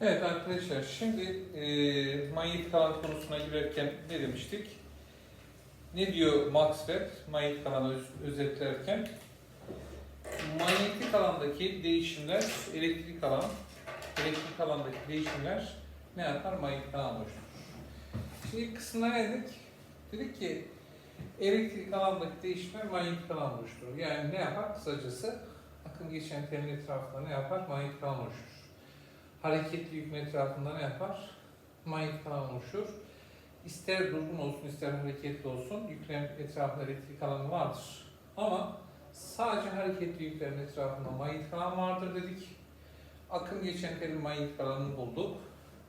Evet arkadaşlar şimdi e, manyetik alan konusuna girerken ne demiştik? Ne diyor Maxwell manyetik alanı öz- özetlerken? Manyetik alandaki değişimler elektrik alan, elektrik alandaki değişimler ne yapar? Manyetik alan oluşturur. Şimdi ilk kısımda ne dedik? Dedik ki elektrik alandaki değişimler manyetik alan oluşturur. Yani ne yapar? Kısacası akım geçen telin etrafında ne yapar? Manyetik alan oluşturur hareketli yükün etrafında ne yapar? Manyetik alan oluşur. İster durgun olsun, ister hareketli olsun, yüklerin etrafında elektrik alanı vardır. Ama sadece hareketli yüklerin etrafında manyetik alan vardır dedik. Akım geçen telin manyetik alanını bulduk.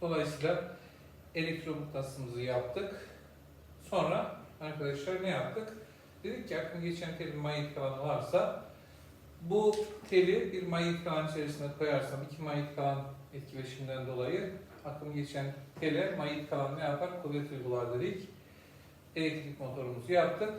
Dolayısıyla elektromıknatısımızı yaptık. Sonra arkadaşlar ne yaptık? Dedik ki akım geçen telin manyetik alanı varsa bu teli bir manyetik alan içerisine koyarsam iki manyetik alan etkileşiminden dolayı akım geçen tele manyetik alan ne yapar? Kuvvet uygular dedik. Elektrik motorumuzu yaptık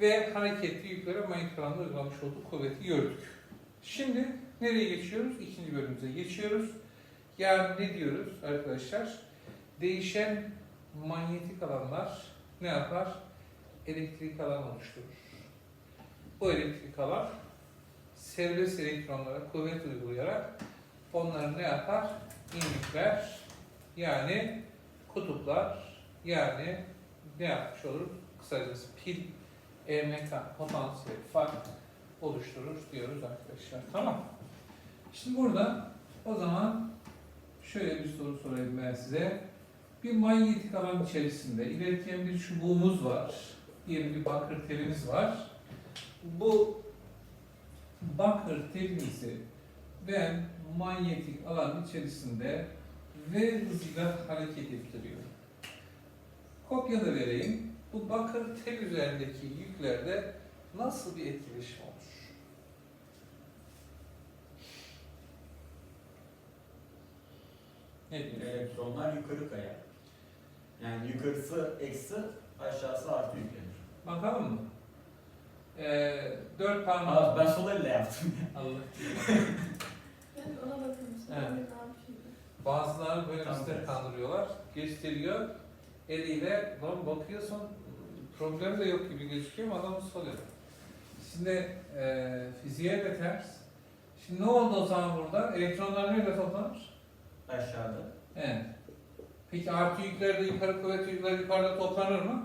ve hareketli yüklere manyetik alanda uygulamış olduk kuvveti gördük. Şimdi nereye geçiyoruz? İkinci bölümümüze geçiyoruz. Yani ne diyoruz arkadaşlar? Değişen manyetik alanlar ne yapar? Elektrik alan oluşturur. Bu elektrik alan serbest elektronlara kuvvet uygulayarak onları ne yapar? İnlikler yani kutuplar yani ne yapmış olur? Kısacası pil EMK potansiyel fark oluşturur diyoruz arkadaşlar. Tamam. Şimdi burada o zaman şöyle bir soru sorayım ben size. Bir manyetik alan içerisinde ilerleyen bir çubuğumuz var. Diyelim bir bakır telimiz var. Bu bakır telimizi ben manyetik alan içerisinde V hızıyla hareket ettiriyorum. Kopya da vereyim. Bu bakır tel üzerindeki yüklerde nasıl bir etkileşim olur? Ne? Elektronlar yukarı kayar. Yani yukarısı eksi, aşağısı artı yüklenir. Bakalım mı? Ee, dört Aa, parmak. ben sol elle yaptım. Allah. Ben ona bakmıştım. Evet. Evet. Ne yapayım? Bazıları böyle Tam bizleri tersi. kandırıyorlar. Gösteriyor. Eliyle lan bakıyorsun problem de yok gibi gözüküyor ama adamın sol eli. Şimdi e, fiziğe de ters. Şimdi ne oldu o zaman burada? Elektronlar nerede toplanır? Aşağıda. Evet. Peki artı yükler de yukarı kuvvet yükler yukarıda toplanır mı?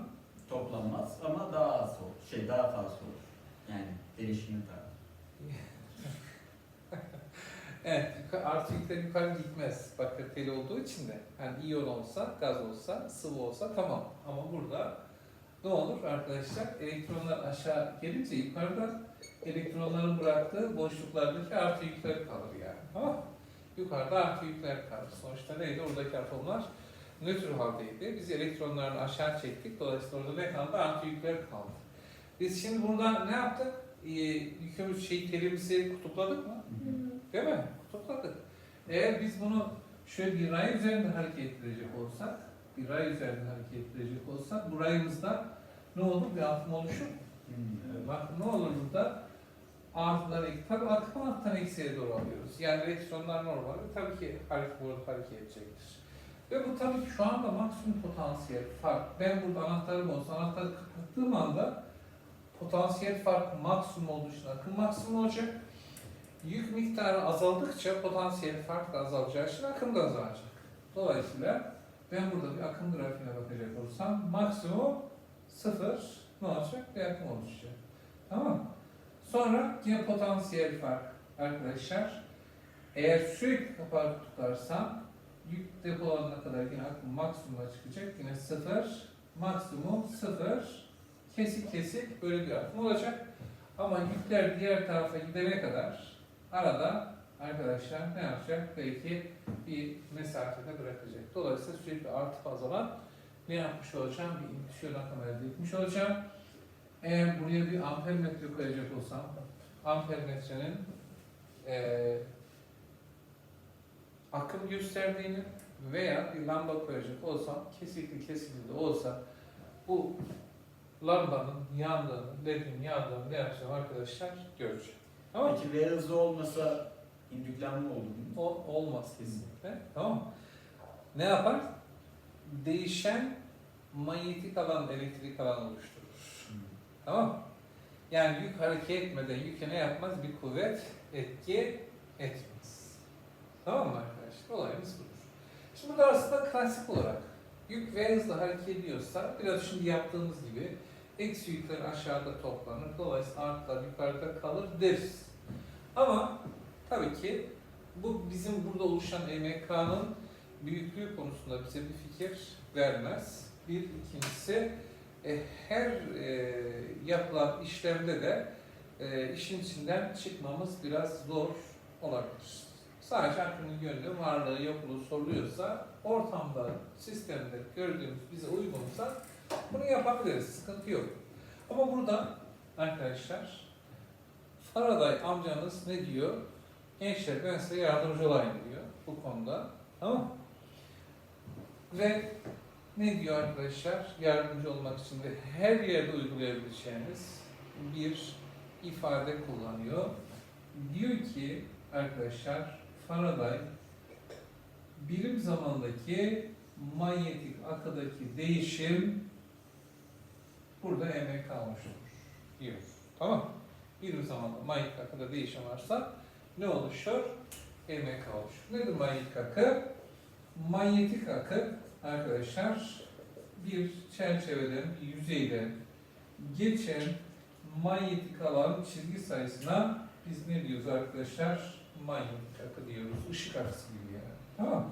Toplanmaz ama daha az olur. Şey daha fazla olur. Yani değişimi daha. Evet, artı yükler yukarı gitmez. Bakır teli olduğu için de. Yani iyon olsa, gaz olsa, sıvı olsa tamam. Ama burada ne olur arkadaşlar? Elektronlar aşağı gelince yukarıda elektronların bıraktığı boşluklardaki artı yükler kalır yani. Tamam? Yukarıda artı yükler kalır. Sonuçta neydi? Oradaki atomlar nötr haldeydi. Biz elektronlarını aşağı çektik. Dolayısıyla orada ne kaldı? Artı yükler kaldı. Biz şimdi burada ne yaptık? Ee, yükümüz şey telimizi kutupladık mı? Hı. Değil mi? Kutupladık. Eğer biz bunu şöyle bir ray üzerinde hareket ettirecek olsak, bir ray üzerinde hareket ettirecek olsak, bu rayımızda ne olur? Bir atım oluşur. Ee, Bak ne olur burada? Artıdan eksi, tabii akımı alttan eksiye doğru alıyoruz. Yani elektronlar normalde tabii ki hareket, burada hareket edecektir. Ve bu tabii şu anda maksimum potansiyel fark. Ben burada anahtarım olsa anahtarı kapattığım anda potansiyel fark maksimum olduğu için akım maksimum olacak. Yük miktarı azaldıkça potansiyel fark da azalacağı için akım da azalacak. Dolayısıyla ben burada bir akım grafiğine bakacak olursam maksimum sıfır ne olacak? Bir akım oluşacak. Tamam? Sonra yine potansiyel fark arkadaşlar. Eğer sürekli kapağı tutarsam yük depolanana kadar yine akım maksimuma çıkacak. Yine sıfır, maksimum sıfır, kesik kesik böyle bir akım olacak. Ama yükler diğer tarafa gidene kadar arada arkadaşlar ne yapacak? Belki bir mesafede bırakacak. Dolayısıyla sürekli artıp azalan ne yapmış olacağım? Bir indüksiyon akım elde etmiş olacağım. Eğer buraya bir amper metre koyacak olsam, amper metrenin eee akım gösterdiğini veya bir lamba koyacak olsam, kesikli kesikli olsa bu lambanın yandığını, ledin yandığını ne yapacağım arkadaşlar göreceğim. Tamam mı? Peki V hızı olmasa İndüklenme oldu mu? O, olmaz kesinlikle. Tamam mı? Ne yapar? Değişen manyetik alan, elektrik alan oluşturur. Hmm. Tamam mı? Yani yük hareket etmeden yüke ne yapmaz? Bir kuvvet etki etmez. Tamam mı arkadaşlar? Olayımız budur. Şimdi burada aslında klasik olarak yük ve hızla hareket ediyorsa biraz şimdi yaptığımız gibi eksi yükler aşağıda toplanır. Dolayısıyla artılar yukarıda kalır deriz. Ama tabii ki bu bizim burada oluşan EMK'nın büyüklüğü konusunda bize bir fikir vermez. Bir ikincisi e, her e, yapılan işlemde de e, işin içinden çıkmamız biraz zor olabilir. Sadece aklının yönlü varlığı yokluğu soruluyorsa ortamda, sistemde gördüğümüz bize uygunsa bunu yapabiliriz. Sıkıntı yok. Ama burada arkadaşlar Faraday amcanız ne diyor? Gençler ben size yardımcı olayım diyor bu konuda. Tamam? Ve ne diyor arkadaşlar? Yardımcı olmak için de her yerde uygulayabileceğiniz bir ifade kullanıyor. Diyor ki arkadaşlar Faraday birim zamandaki manyetik akıdaki değişim burada MK oluşturur diyor. Tamam mı? Birim zamanda manyetik akıda değişim varsa ne oluşur? MK oluşur. Nedir manyetik akı? Manyetik akı arkadaşlar bir çerçeveden, bir yüzeyden geçen manyetik alan çizgi sayısına biz ne diyoruz arkadaşlar? Manyetik akı diyoruz. Işık akısı gibi yani. Tamam?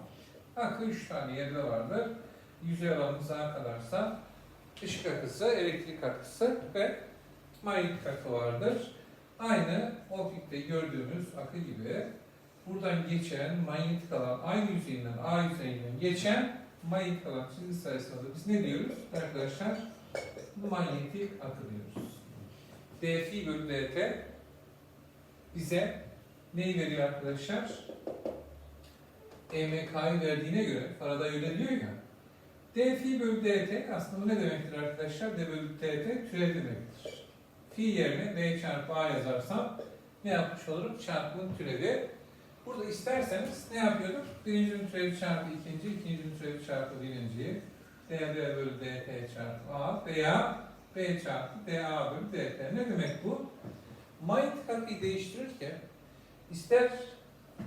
Akı üç tane yerde vardır. Yüzey alanımız A kadarsa ışık akısı, elektrik akısı ve manyetik akı vardır. Aynı optikte gördüğümüz akı gibi buradan geçen manyetik alan aynı yüzeyinden A yüzeyinden geçen manyetik alan çizgi sayısına da biz ne diyoruz arkadaşlar? Manyetik akı diyoruz. dφ bölü dt bize neyi veriyor arkadaşlar? EMK'yı verdiğine göre Faraday öyle diyor ya dφ bölü dt aslında bu ne demektir arkadaşlar? d bölü dt türev demektir. Fi yerine d çarpı a yazarsam ne yapmış olurum? Çarpımın türevi. Burada isterseniz ne yapıyorduk? Birincinin türevi çarpı ikinci, ikincinin türevi çarpı birinci. db bölü dt çarpı a veya b çarpı da bölü dt. Ne demek bu? Manyetik akıyı değiştirirken ister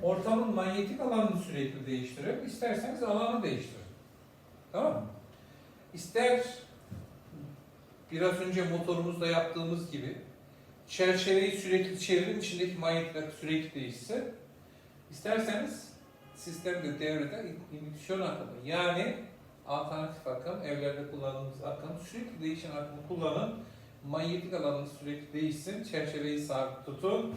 ortamın manyetik alanını sürekli değiştirin, isterseniz alanı değiştirin. Tamam mı? İster biraz önce motorumuzda yaptığımız gibi çerçeveyi sürekli çevirin, içindeki manyetik akı sürekli değişsin. İsterseniz sistemde devrede indüksiyon akımı yani alternatif akım, evlerde kullandığımız akım, sürekli değişen akımı kullanın. Manyetik alanınız sürekli değişsin, çerçeveyi sabit tutun.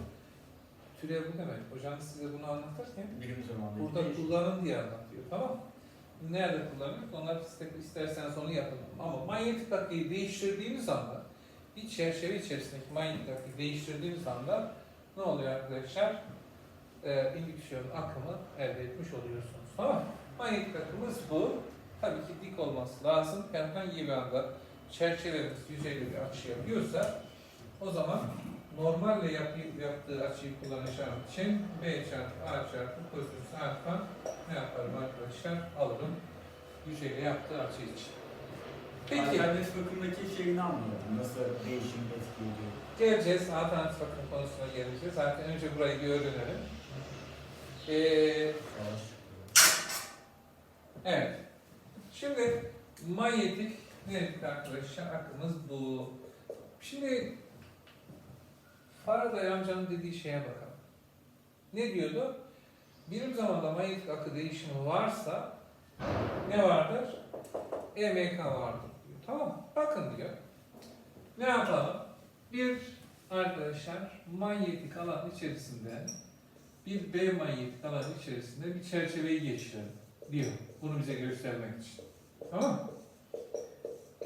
Türev bu demek. Hocam size bunu anlatırken zamanda. burada kullanın diye anlatıyor. Tamam mı? Nerede kullanıyoruz? Onlar isterseniz onu yapın. Ama manyetik akıyı değiştirdiğimiz anda bir çerçeve içerisindeki manyetik akıyı değiştirdiğimiz anda ne oluyor arkadaşlar? Ee, indüksiyon akımı elde etmiş oluyorsunuz. Tamam? Manyetik akımız bu. Tabii ki dik olması lazım. Herhangi bir anda çerçevemiz yüzeyli bir açı yapıyorsa o zaman normalle yaptığı açıyı kullanacağım için B çarpı A çarpı kosinüs alfa ne yaparım arkadaşlar? Alırım yüzeyle yaptığı açı için. Peki Alternatif akımdaki şeyini anlıyorum. Nasıl değişim etki ediyor. geleceğiz alternatif akım konusuna geleceğiz. Zaten önce burayı bir öğrenelim. Ee. Evet. Şimdi manyetik ne dedik arkadaşlar? Akımız bu. Şimdi Faraday amcanın dediği şeye bakalım. Ne diyordu? Birim zamanda manyetik akı değişimi varsa ne vardır? EMK vardır diyor. Tamam? Bakın diyor. Ne yapalım? Bir arkadaşlar manyetik alan içerisinde bir B manyetik alan içerisinde bir çerçeveyi geçirelim diyor. Bunu bize göstermek için. Tamam?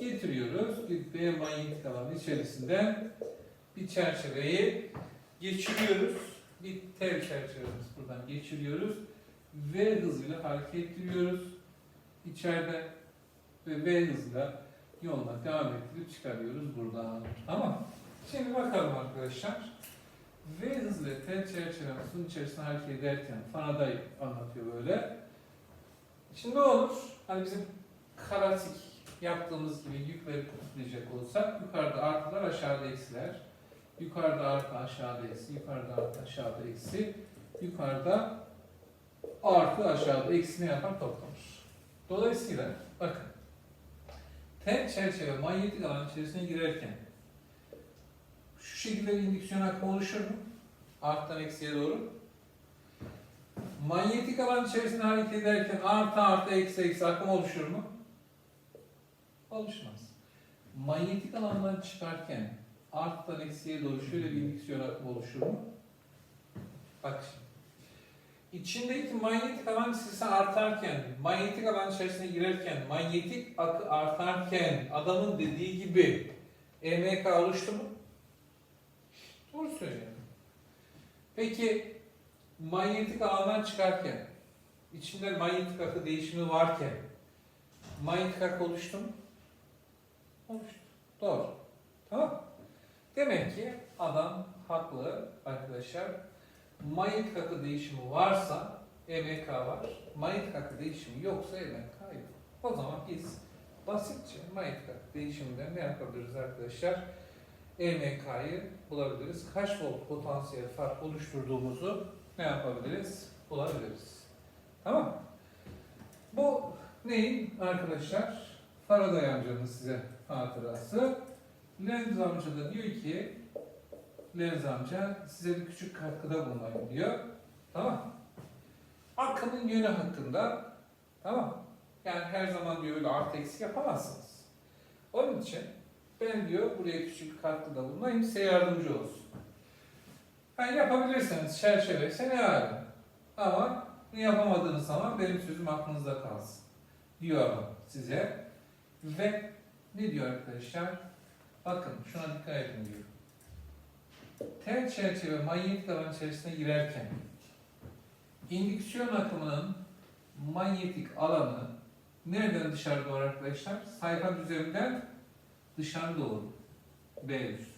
Getiriyoruz. Bir B manyetik alan içerisinde bir çerçeveyi geçiriyoruz. Bir tel çerçevemiz buradan geçiriyoruz. V hızıyla hareket ettiriyoruz. İçeride ve V hızıyla yoluna devam ettirip çıkarıyoruz buradan. Tamam? Şimdi bakalım arkadaşlar. V hızıyla T çerçeven suyun içerisinde hareket ederken Faraday anlatıyor böyle. Şimdi ne olur? Hani bizim karatik yaptığımız gibi yükleri kutlayacak olsak yukarıda artılar aşağıda eksiler. Yukarıda artı aşağıda eksi, yukarıda artı aşağıda eksi, yukarıda artı aşağıda eksi ne yapar toplanır. Dolayısıyla bakın T çerçeve manyetik alan içerisine girerken şu şekilde bir indüksiyon akımı oluşur mu? Arttan eksiye doğru. Manyetik alan içerisinde hareket ederken artı artı eksi eksi akım oluşur mu? Oluşmaz. Manyetik alandan çıkarken arttan eksiye doğru şöyle bir indüksiyon akımı oluşur mu? Bak. İçindeki manyetik alan sisi artarken, manyetik alan içerisine girerken, manyetik akı artarken adamın dediği gibi EMK oluştu mu? Doğru söylüyor. Peki manyetik alandan çıkarken, içinde manyetik akı değişimi varken manyetik akı oluştu mu? Oluştu. Doğru. Tamam. Demek ki adam haklı arkadaşlar. Manyetik akı değişimi varsa EMK var. Manyetik akı değişimi yoksa EMK yok. O zaman biz basitçe manyetik akı değişiminden ne yapabiliriz arkadaşlar? EMK'yı bulabiliriz. Kaç volt potansiyel fark oluşturduğumuzu ne yapabiliriz? Bulabiliriz. Tamam Bu neyin arkadaşlar? Faraday amcanın size hatırası. Lenz amca da diyor ki Lenz amca size bir küçük katkıda bulunayım diyor. Tamam Akımın yönü hakkında tamam Yani her zaman diyor öyle artı eksi yapamazsınız. Onun için ben diyor buraya küçük bir katkıda bulunayım size yardımcı olsun. Yani yapabilirseniz çerçeve sene yarın. Ama yapamadığınız zaman benim sözüm aklınızda kalsın. Diyor size. Ve ne diyor arkadaşlar? Bakın şuna dikkat edin diyor. Tel çerçeve manyetik alan içerisine girerken indüksiyon akımının manyetik alanı nereden dışarı doğru arkadaşlar? Sayfa düzleminden dışarı doğru. B üstü.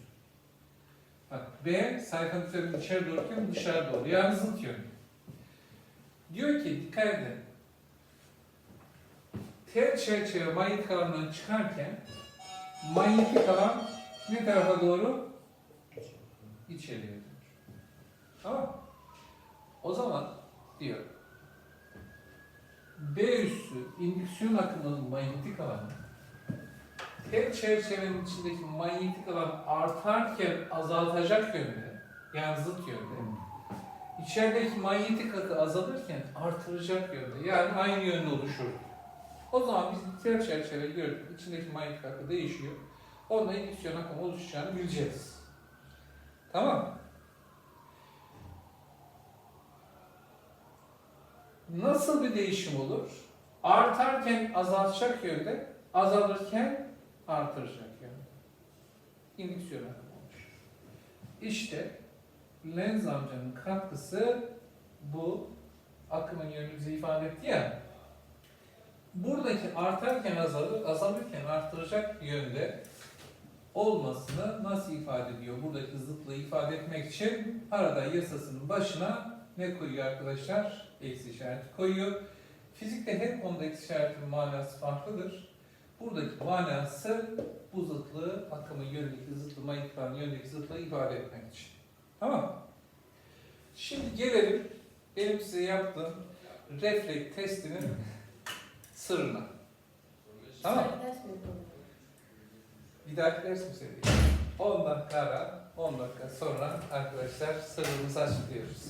Bak B sayfa düzleminden içeri doğruyken dışarı doğru. Yani zıt yönü. Diyor ki dikkat edin. Tel çerçeve manyetik alandan çıkarken manyetik alan ne tarafa doğru? İçeriye dönüyor. Tamam O zaman diyor B üssü indüksiyon akımının manyetik alanı tel çerçevenin içindeki manyetik alan artarken azaltacak yönde yani zıt yönde içerideki manyetik akı azalırken artıracak yönde yani aynı yönde oluşur. O zaman biz tel çerçeve gördük. içindeki manyetik akı değişiyor. Onunla indüksiyon akımı oluşacağını bileceğiz. Tamam Nasıl bir değişim olur? Artarken azaltacak yönde, azalırken artıracak yönde. İndüksiyon akımı oluşur. İşte Lenz amcanın katkısı bu akımın yönünü bize ifade etti ya. Buradaki artarken azalır, azalırken artıracak yönde olmasını nasıl ifade ediyor? Buradaki zıtlığı ifade etmek için arada yasasının başına ne koyuyor arkadaşlar? Eksi işareti koyuyor. Fizikte her konuda eksi işaretinin manası farklıdır. Buradaki manası bu zıtlığı, akımın yönündeki zıtlığı, manyetiklerin yönündeki zıtlığı ifade etmek için. Tamam mı? Şimdi gelelim benim size yaptığım refleks testinin sırrına. Tamam. Bir dahaki ders mi söyleyeyim? 10 dakika ara, 10 dakika sonra arkadaşlar sırrımızı açıklıyoruz.